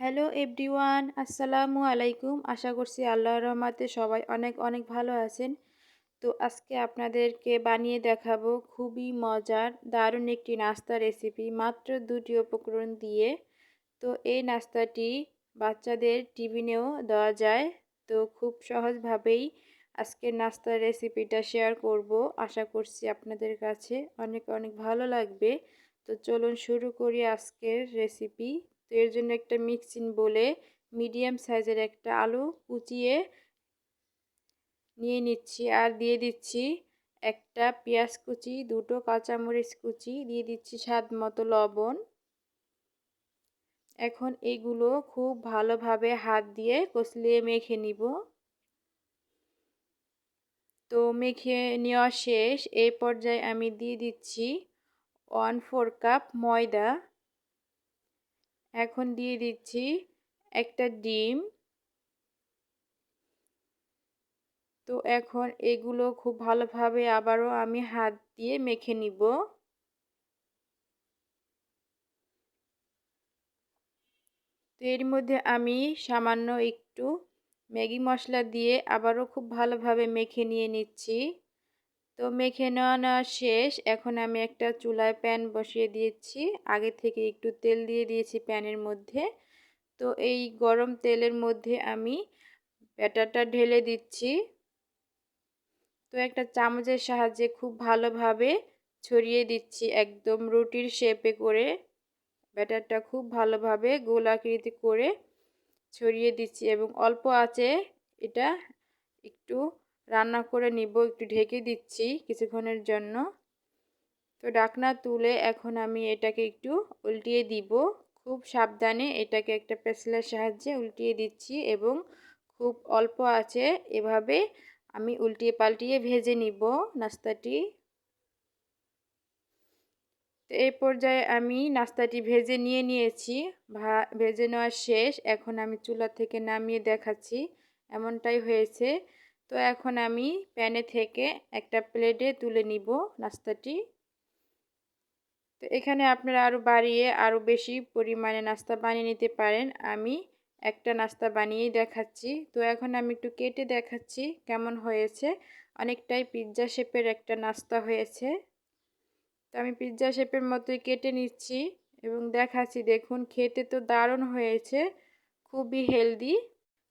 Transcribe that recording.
Hello everyone আসসালামু আলাইকুম আশা করছি আল্লাহ রহমাতে সবাই অনেক অনেক ভালো আছেন। তো আজকে আপনাদেরকে বানিয়ে দেখাবো খুবই মজার, দারুণ একটি নাস্তা রেসিপি মাত্র দুটি উপকরণ দিয়ে। তো এই নাস্তাটি বাচ্চাদের টিফিনেও দেওয়া যায়। তো খুব সহজভাবেই আজকের নাস্তার রেসিপিটা শেয়ার করব। আশা করছি আপনাদের কাছে অনেক অনেক ভালো লাগবে। তো চলুন শুরু করি আজকের রেসিপি তো এর জন্য একটা মিক্সিং বলে মিডিয়াম সাইজের একটা আলু কুচিয়ে নিয়ে নিচ্ছি। আর দিয়ে দিচ্ছি একটা পেঁয়াজ কুচি, দুটো কাঁচামরিচ কুচি, দিয়ে দিচ্ছি স্বাদ মতো লবণ। এখন এগুলো খুব ভালোভাবে হাত দিয়ে কষলিয়ে মেখে নিব। তো মেখে নেওয়া শেষ। এই পর্যায়ে আমি দিয়ে দিচ্ছি ওয়ান ফোর কাপ ময়দা। এখন দিয়ে দিচ্ছি একটা ডিম। তো এখন এগুলো খুব ভালোভাবে আবারও আমি হাত দিয়ে মেখে নিব। তো এর মধ্যে আমি সামান্য একটু ম্যাগি মশলা দিয়ে আবারও খুব ভালোভাবে মেখে নিয়ে নিচ্ছি। তো মেখে নেওয়া শেষ। এখন আমি একটা চুলায় প্যান বসিয়ে দিয়েছি। আগে থেকে একটু তেল দিয়ে দিয়েছি প্যানের মধ্যে। তো এই গরম তেলের মধ্যে আমি ব্যাটারটা ঢেলে দিচ্ছি। তো একটা চামচের সাহায্যে খুব ভালোভাবে ছড়িয়ে দিচ্ছি একদম রুটির শেপে করে। ব্যাটারটা খুব ভালোভাবে গোলাকৃতি করে ছড়িয়ে দিচ্ছি এবং অল্প আছে এটা একটু রান্না করে নিব, একটু ঢেকে দিচ্ছি কিছুক্ষণের জন্য। তো ডাকনা তুলে এখন আমি এটাকে একটু উল্টিয়ে দিব। খুব সাবধানে এটাকে একটা পেসলার সাহায্যে উল্টিয়ে দিচ্ছি এবং খুব অল্প আছে, এভাবে আমি উল্টিয়ে পাল্টিয়ে ভেজে নিব নাস্তাটি। তো এই পর্যায়ে আমি নাস্তাটি ভেজে নিয়ে নিয়েছি, ভা, ভেজে নেওয়া শেষ। এখন আমি চুলা থেকে নামিয়ে দেখাচ্ছি, এমনটাই হয়েছে। তো এখন আমি প্যানে থেকে একটা প্লেটে তুলে নিব নাস্তাটি। তো এখানে আপনারা আরও বাড়িয়ে আরও বেশি পরিমাণে নাস্তা বানিয়ে নিতে পারেন। আমি একটা নাস্তা বানিয়েই দেখাচ্ছি। তো এখন আমি একটু কেটে দেখাচ্ছি কেমন হয়েছে। অনেকটাই পিৎজা শেপের একটা নাস্তা হয়েছে। তো আমি পিৎজা শেপের মতোই কেটে নিচ্ছি এবং দেখাচ্ছি। দেখুন, খেতে তো দারুণ হয়েছে। খুবই হেলদি